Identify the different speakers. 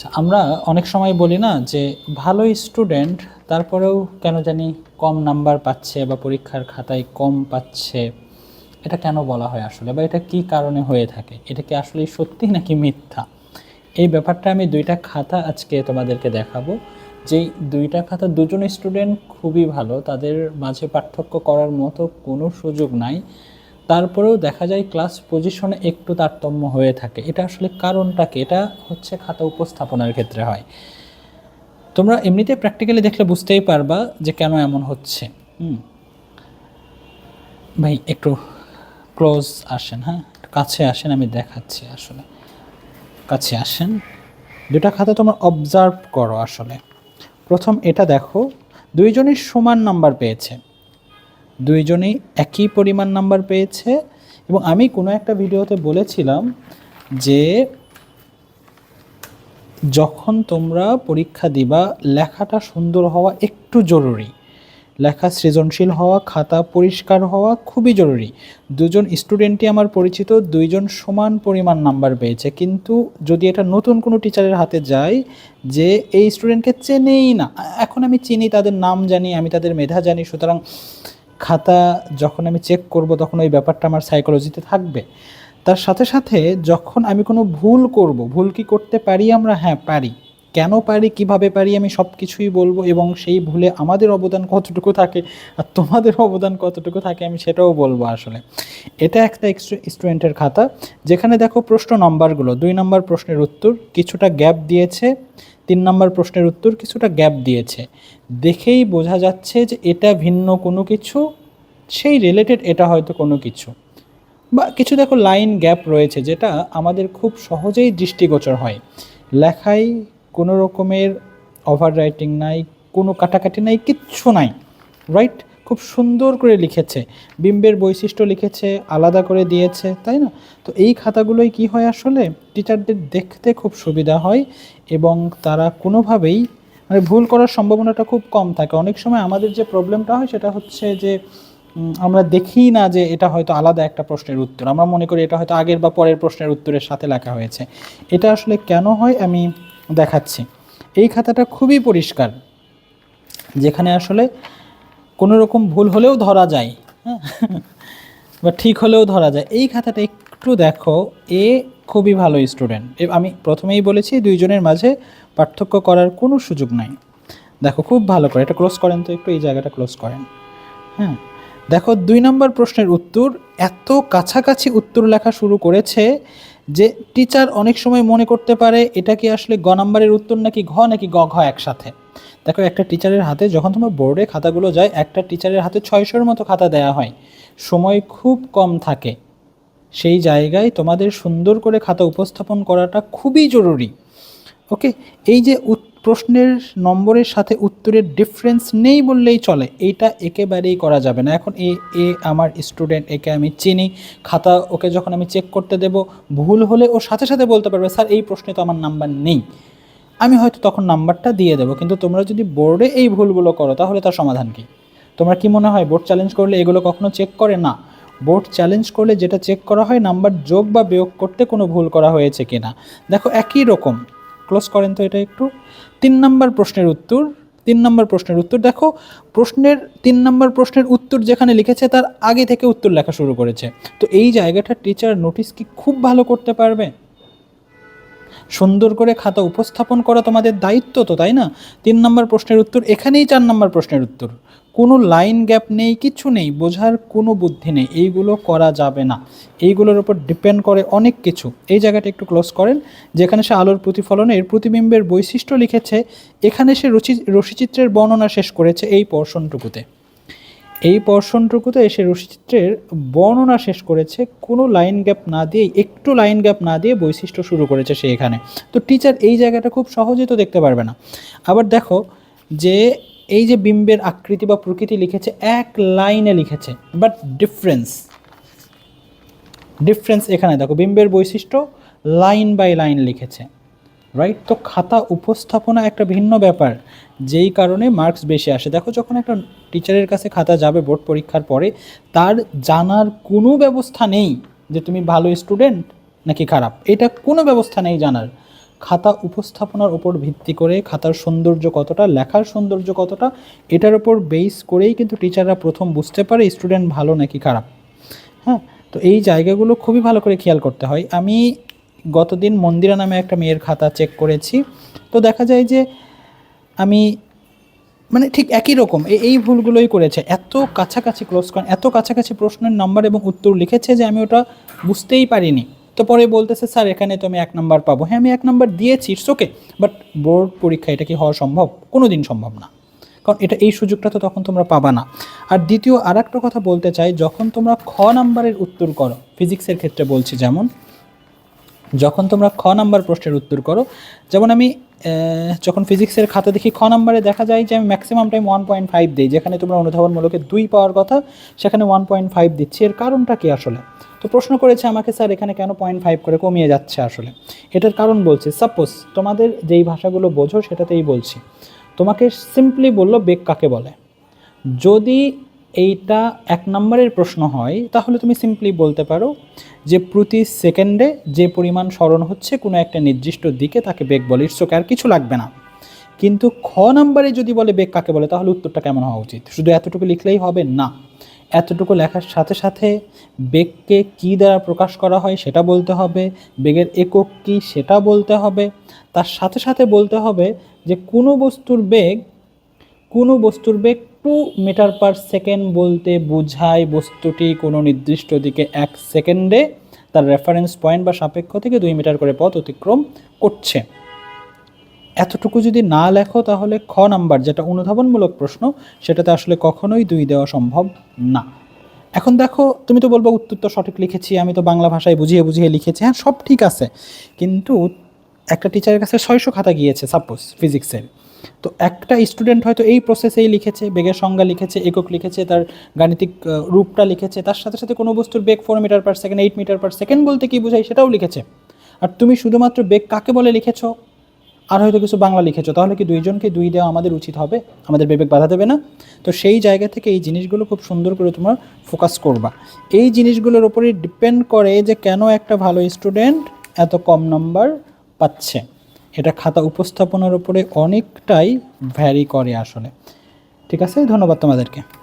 Speaker 1: আচ্ছা, আমরা অনেক সময় বলি না যে ভালো স্টুডেন্ট তারপরেও কেন জানি কম নাম্বার পাচ্ছে বা পরীক্ষার খাতায় কম পাচ্ছে এটা কেন বলা হয় আসলে বা এটা কি কারণে হয়ে থাকে? এটা কি আসলে সত্যি নাকি মিথ্যা? এই ব্যাপারটা আমি দুইটা খাতা আজকে তোমাদেরকে দেখাবো। যেই দুইটা খাতা দুজন স্টুডেন্ট খুবই ভালো তাদের মাঝে পার্থক্য করার মতো কোনো সুযোগ নাই। তারপরেও দেখা যায় ক্লাস পজিশনে একটু তারতম্য হয়ে থাকে। এটা আসলে কারণটা কি? এটা হচ্ছে খাতা উপস্থাপনার ক্ষেত্রে হয়। তোমরা এমনিতে প্র্যাকটিক্যালি দেখলে বুঝতেই পারবা যে কেন এমন হচ্ছে। ভাই, একটু ক্লোজ আসেন হ্যাঁ? কাছে আসেন, আমি দেখাচ্ছি আসলে। কাছে আসেন। দুটা খাতা তোমরা অবজার্ভ করো আসলে। প্রথম এটা দেখো দুইজনই সমান নাম্বার পেয়েছে। দুইজনেই একই পরিমাণ নাম্বার পেয়েছে এবং আমি কোনো একটা ভিডিওতে বলেছিলাম যে যখন তোমরা পরীক্ষা দিবা, লেখাটা সুন্দর হওয়া একটু জরুরি। লেখা সৃজনশীল হওয়া, খাতা পরিষ্কার হওয়া খুবই জরুরি। দুজন স্টুডেন্টই আমার পরিচিত, দুইজন সমান পরিমাণ নাম্বার পেয়েছে। কিন্তু যদি এটা নতুন কোনো টিচারের হাতে যায় যে এই স্টুডেন্টকে চেনেই না, এখন আমি চিনি, তাদের নাম জানি, আমি তাদের মেধা জানি, সুতরাং খাতা যখন আমি চেক করব, তখন ওই ব্যাপারটা আমার সাইকোলজিতে থাকবে। তার সাথে সাথে যখন আমি কোনো ভুল করব, ভুল কি করতে পারি আমরা? হ্যাঁ পারি। কেন পারি? কীভাবে পারি? আমি সব কিছুই বলব এবং সেই ভুলে আমাদের অবদান কতটুকু থাকে আর তোমাদের অবদান কতটুকু থাকে আমি সেটাও বলব আসলে। এটা একটা স্টুডেন্টের খাতা। যেখানে দেখো প্রশ্ন নম্বরগুলো দুই নম্বর প্রশ্নের উত্তর। কিছুটা গ্যাপ দিয়েছে। তিন নম্বর প্রশ্নের উত্তর কিছুটা গ্যাপ দিয়েছে। দেখেই বোঝা যাচ্ছে যে এটা ভিন্ন কোনো কিছু, সেই রিলেটেড এটা হয়তো কোনো কিছু। বা কিছু দেখো লাইন গ্যাপ রয়েছে যেটা আমাদের খুব সহজেই দৃষ্টিগোচর হয়। লেখায় কোনো রকমের ওভার রাইটিং নাই, কোনো কাটাকাটি নাই, কিচ্ছু নাই রাইট খুব সুন্দর করে লিখেছে। বিম্বের বৈশিষ্ট্য লিখেছে, আলাদা করে দিয়েছে, তাই না? তো এই খাতাগুলোই কি হয় আসলে? টিচারদের দেখতে খুব সুবিধা হয় এবং তারা কোনোভাবেই মানে ভুল করার সম্ভাবনাটা খুব কম থাকে। অনেক সময় আমাদের যে প্রবলেমটা হয় সেটা হচ্ছে যে আমরা দেখি না যে এটা হয়তো আলাদা একটা প্রশ্নের উত্তর। আমরা মনে করি এটা হয়তো আগের বা পরের প্রশ্নের উত্তরের সাথে লেখা হয়েছে। এটা আসলে কেন হয় আমি দেখাচ্ছি। এই খাতাটা খুবই পরিষ্কার, যেখানে আসলে কোনো রকম ভুল হলেও ধরা যায় হ্যাঁ? বা ঠিক হলেও ধরা যায়। এই খাতাটা একটু দেখো, এ খুবই ভালো স্টুডেন্ট আমি প্রথমেই বলেছি, দুইজনের মাঝে পার্থক্য করার কোনো সুযোগ নাই। দেখো, খুব ভালো করে, এটা ক্লোজ করেন তো, একটু এই জায়গাটা ক্লোজ করেন। হ্যাঁ? দেখো, দুই নম্বর প্রশ্নের উত্তর, এত কাছাকাছি উত্তর লেখা শুরু করেছে যে টিচার অনেক সময় মনে করতে পারে এটা কি আসলে গ নাম্বারের উত্তর নাকি ঘ নাকি গ ঘ একসাথে। দেখো একটা টিচারের হাতে যখন তোমার বোর্ডে খাতাগুলো যায়, একটা টিচারের হাতে ছয়শোর মতো খাতা দেয়া হয়। সময় খুব কম থাকে। সেই জায়গায় তোমাদের সুন্দর করে খাতা উপস্থাপন করাটা খুবই জরুরি। ওকে এই যে প্রশ্নের নম্বরের সাথে উত্তরের ডিফারেন্স নেই বললেই চলে। এইটা একেবারেই করা যাবে না। এখন এ এ আমার স্টুডেন্ট একে আমি চিনি। খাতা ওকে যখন আমি চেক করতে দেব, ভুল হলে ও সাথে সাথে বলতে পারবে, স্যার, এই প্রশ্নে তো আমার নাম্বার নেই। আমি হয়তো তখন নাম্বারটা দিয়ে দেবো, কিন্তু তোমরা যদি বোর্ডে এই ভুলগুলো করো, তাহলে তার সমাধান কী? তোমরা কি মনে হয় বোর্ড চ্যালেঞ্জ করলে এগুলো কখনো চেক করে? না। বোর্ড চ্যালেঞ্জ করলে যেটা চেক করা হয় নাম্বার যোগ বা বিয়োগ করতে কোনো ভুল করা হয়েছে কিনা? দেখো, একই রকম। ক্লোজ করেন তো এটা একটু। তিন নম্বর প্রশ্নের উত্তর, তিন নম্বর প্রশ্নের উত্তর। দেখো, প্রশ্নের, তিন নম্বর প্রশ্নের উত্তর যেখানে লিখেছে তার আগে থেকে উত্তর লেখা শুরু করেছে। তো এই জায়গাটা টিচার নোটিস কি খুব ভালো করতে পারবে? সুন্দর করে খাতা উপস্থাপন করা তোমাদের দায়িত্ব তো, তাই না? তিন নম্বর প্রশ্নের উত্তর, এখানেই চার নম্বর প্রশ্নের উত্তর। কোনো লাইন গ্যাপ নেই, কিছু নেই, বোঝার কোনো বুদ্ধি নেই, এইগুলো করা যাবে না। এইগুলোর উপর ডিপেন্ড করে অনেক কিছু। এই জায়গাটা একটু ক্লোজ করেন, যেখানে সে আলোর প্রতিফলনের প্রতিবিম্বের বৈশিষ্ট্য লিখেছে, এখানে সে রচি, রসিচিত্রের বর্ণনা শেষ করেছে এই পর্ষণটুকুতে এই পর্ষণটুকুতে এসে রসিচিত্রের বর্ণনা শেষ করেছে। কোনো লাইন গ্যাপ না দিয়ে একটু লাইন গ্যাপ না দিয়ে বৈশিষ্ট্য শুরু করেছে সে এখানে। তো টিচার এই জায়গাটা খুব সহজেই তো দেখতে পারবে না। আবার দেখো যে এই যে বিম্বের আকৃতি বা প্রকৃতি লিখেছে, এক লাইনে লিখেছে বাট ডিফারেন্স ডিফারেন্স এখানে দেখো, বিম্বের বৈশিষ্ট্য লাইন বাই লাইন লিখেছে। রাইট তো খাতা উপস্থাপনা একটা ভিন্ন ব্যাপার, যেই কারণে মার্কস বেশি আসে। দেখো যখন একটা টিচারের কাছে খাতা যাবে বোর্ড পরীক্ষার পরে, তার জানার কোনো ব্যবস্থা নেই যে তুমি ভালো স্টুডেন্ট নাকি খারাপ। এটা কোনো ব্যবস্থা নেই জানার। খাতা উপস্থাপনার উপর ভিত্তি করে খাতার সৌন্দর্য কতটা, লেখার সৌন্দর্য কতটা, এটার উপর বেস করেই কিন্তু টিচাররা প্রথম বুঝতে পারে স্টুডেন্ট ভালো নাকি খারাপ। হ্যাঁ? তো এই জায়গাগুলো খুবই ভালো করে খেয়াল করতে হয়। আমি গতদিন মন্দিরা নামে একটা মেয়ের খাতা চেক করেছি। তো দেখা যায় যে আমি মানে ঠিক একই রকম এই ভুলগুলোই করেছে। এত কাছাকাছি ক্লোজ করেন এত কাছাকাছি প্রশ্নের নাম্বার এবং উত্তর লিখেছে যে আমি ওটা বুঝতেই পারিনি। তো পরে বলতেছে, স্যার, এখানে তো আমি এক নাম্বার পাবো। হ্যাঁ আমি এক নাম্বার দিয়েছি ইটস ওকে বাট বোর্ড পরীক্ষা, এটা কি হওয়া সম্ভব? কোনো দিন সম্ভব না। কারণ এটা, এই সুযোগটা তো তখন তোমরা পাবা না। আর দ্বিতীয় আর একটা কথা বলতে চাই, যখন তোমরা খ নাম্বারের উত্তর করো ফিজিক্সের ক্ষেত্রে বলছি যেমন যখন তোমরা খ নাম্বার প্রশ্নের উত্তর করো, যেমন আমি যখন ফিজিক্সের খাতা দেখি খ নাম্বারে দেখা যায় যে আমি maximum time one point five দিই, যেখানে তোমরা অনুধাবনমূলকে দুই পাওয়ার কথা সেখানে ওয়ান পয়েন্ট ফাইভ দিচ্ছি। এর কারণটা কি আসলে? তো প্রশ্ন করেছে আমাকে, স্যার, এখানে কেন পয়েন্ট ফাইভ করে কমিয়ে যাচ্ছে আসলে? এটার কারণ বলছি সাপোজ তোমাদের যেই ভাষাগুলো বোঝো সেটাতেই বলছি। তোমাকে সিম্পলি বলল বেগ কাকে বলে? যদি এইটা এক নম্বরের প্রশ্ন হয়, তাহলে তুমি সিম্পলি বলতে পারো যে প্রতি সেকেন্ডে যে পরিমাণ স্মরণ হচ্ছে কোনো একটা নির্দিষ্ট দিকে তাকে বেগ বলে ইটসোকে আর কিছু লাগবে না। কিন্তু খ নম্বরে যদি বলে বেগ কাকে বলে, তাহলে উত্তরটা কেমন হওয়া উচিত? শুধু এতটুকু লিখলেই হবে? না। এতটুকু লেখার সাথে সাথে বেগকে কী দ্বারা প্রকাশ করা হয় সেটা বলতে হবে, বেগের একক কী সেটা বলতে হবে। তার সাথে সাথে বলতে হবে যে কোনো বস্তুর বেগ, কোনো বস্তুর বেগ টু মিটার পার সেকেন্ড বলতে বোঝায় বস্তুটি কোনো নির্দিষ্ট দিকে এক সেকেন্ডে। তার রেফারেন্স পয়েন্ট বা সাপেক্ষ থেকে দুই মিটার করে পথ অতিক্রম করছে। এতটুকু যদি না লেখো তাহলে খ নাম্বার, যেটা অনুধাবনমূলক প্রশ্ন, সেটাতে আসলে কখনোই দুই দেওয়া সম্ভব না। এখন দেখো, তুমি তো বলব উত্তর তো সঠিক লিখেছি, আমি তো বাংলা ভাষায় বুঝিয়ে বুঝিয়ে লিখেছি হ্যাঁ সব ঠিক আছে। কিন্তু একটা টিচারের কাছে ছয়শো খাতা গিয়েছে সাপোজ ফিজিক্সের তো একটা স্টুডেন্ট হয়তো এই প্রসেসেই লিখেছে, বেগের সংজ্ঞা লিখেছে, একক লিখেছে, তার গাণিতিক রূপটা লিখেছে, তার সাথে সাথে কোনো বস্তুর বেগ four metre per second eight metre per second বলতে কি বোঝায় সেটাও লিখেছে। আর তুমি শুধুমাত্র বেগ কাকে বলে লিখেছো? আর হয়তো কিছু বাংলা লিখেছো, তাহলে কি দুইজনকে দুই দেওয়া আমাদের উচিত হবে? আমাদের বিবেক বাধা দেবে না? তো সেই জায়গা থেকে এই জিনিসগুলো খুব সুন্দর করে তোমার ফোকাস করবা। এই জিনিসগুলোর উপরেই ডিপেন্ড করে যে কেন একটা ভালো স্টুডেন্ট এত কম নাম্বার পাচ্ছে। এটা খাতা উপস্থাপনার উপরে অনেকটাই ভ্যারি করে আসলে। ঠিক আছে? ধন্যবাদ তোমাদেরকে।